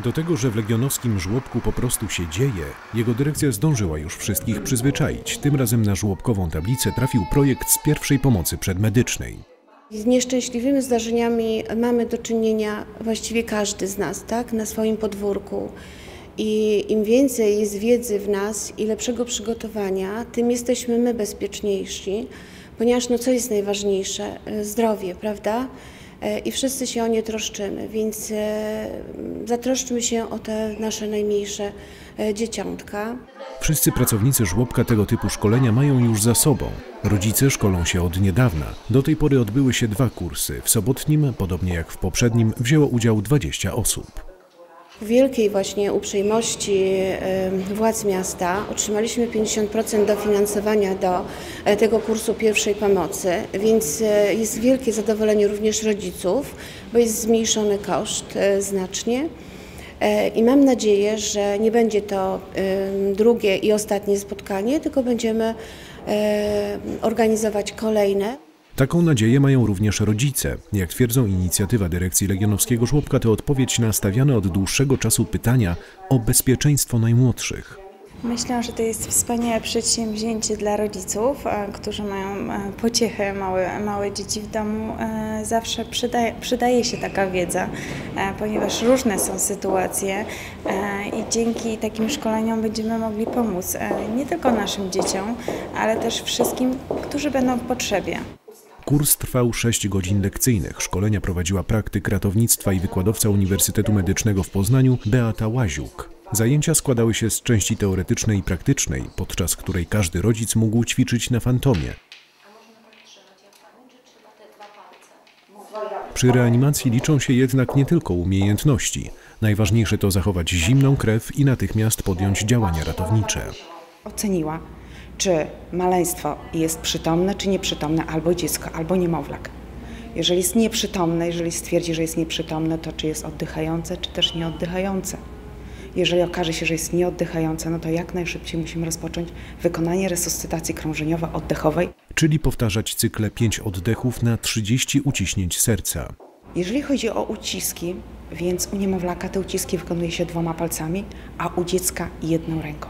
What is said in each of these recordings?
Do tego, że w legionowskim żłobku po prostu się dzieje, jego dyrekcja zdążyła już wszystkich przyzwyczaić. Tym razem na żłobkową tablicę trafił projekt z pierwszej pomocy przedmedycznej. Z nieszczęśliwymi zdarzeniami mamy do czynienia właściwie każdy z nas, tak, na swoim podwórku. I im więcej jest wiedzy w nas i lepszego przygotowania, tym jesteśmy my bezpieczniejsi, ponieważ no co jest najważniejsze? E, Zdrowie, prawda? E, I wszyscy się o nie troszczymy, więc e, zatroszczmy się o te nasze najmniejsze e, dzieciątka. Wszyscy pracownicy żłobka tego typu szkolenia mają już za sobą. Rodzice szkolą się od niedawna. Do tej pory odbyły się dwa kursy. W sobotnim, podobnie jak w poprzednim, wzięło udział 20 osób. Wielkiej właśnie uprzejmości władz miasta otrzymaliśmy 50% dofinansowania do e, tego kursu pierwszej pomocy, więc e, jest wielkie zadowolenie również rodziców, bo jest zmniejszony koszt e, znacznie. I mam nadzieję, że nie będzie to drugie i ostatnie spotkanie, tylko będziemy organizować kolejne. Taką nadzieję mają również rodzice. Jak twierdzą inicjatywa dyrekcji Legionowskiego Żłobka to odpowiedź na stawiane od dłuższego czasu pytania o bezpieczeństwo najmłodszych. Myślę, że to jest wspaniałe przedsięwzięcie dla rodziców, e, którzy mają e, pociechę, małe, małe dzieci w domu. E, Zawsze przydaje, przydaje się taka wiedza, ponieważ różne są sytuacje i dzięki takim szkoleniom będziemy mogli pomóc nie tylko naszym dzieciom, ale też wszystkim, którzy będą w potrzebie. Kurs trwał 6 godzin lekcyjnych. Szkolenia prowadziła praktyk ratownictwa i wykładowca Uniwersytetu Medycznego w Poznaniu Beata Łaziuk. Zajęcia składały się z części teoretycznej i praktycznej, podczas której każdy rodzic mógł ćwiczyć na fantomie. Przy reanimacji liczą się jednak nie tylko umiejętności. Najważniejsze to zachować zimną krew i natychmiast podjąć działania ratownicze. oceniła, czy maleństwo jest przytomne, czy nieprzytomne, albo dziecko, albo niemowlak. Jeżeli jest nieprzytomne, jeżeli stwierdzi, że jest nieprzytomne, to czy jest oddychające, czy też nieoddychające. Jeżeli okaże się, że jest nieoddychające, no to jak najszybciej musimy rozpocząć wykonanie resuscytacji krążeniowo-oddechowej. Czyli powtarzać cykle 5 oddechów na 30 uciśnięć serca. Jeżeli chodzi o uciski, więc u niemowlaka te uciski wykonuje się dwoma palcami, a u dziecka jedną ręką.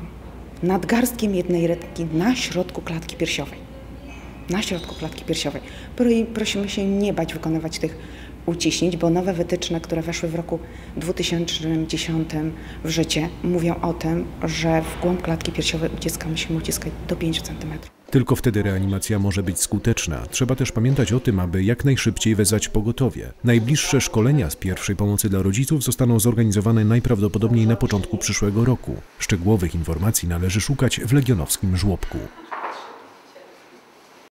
Nadgarstkiem jednej ręki na środku klatki piersiowej. Na środku klatki piersiowej. Pro- Prosimy się nie bać wykonywać tych uciśnięć, bo nowe wytyczne, które weszły w roku 2010 w życie, mówią o tym, że w głąb klatki piersiowej u dziecka musimy uciskać do 5 cm. Tylko wtedy reanimacja może być skuteczna. Trzeba też pamiętać o tym, aby jak najszybciej wezwać pogotowie. Najbliższe szkolenia z pierwszej pomocy dla rodziców zostaną zorganizowane najprawdopodobniej na początku przyszłego roku. Szczegółowych informacji należy szukać w legionowskim żłobku.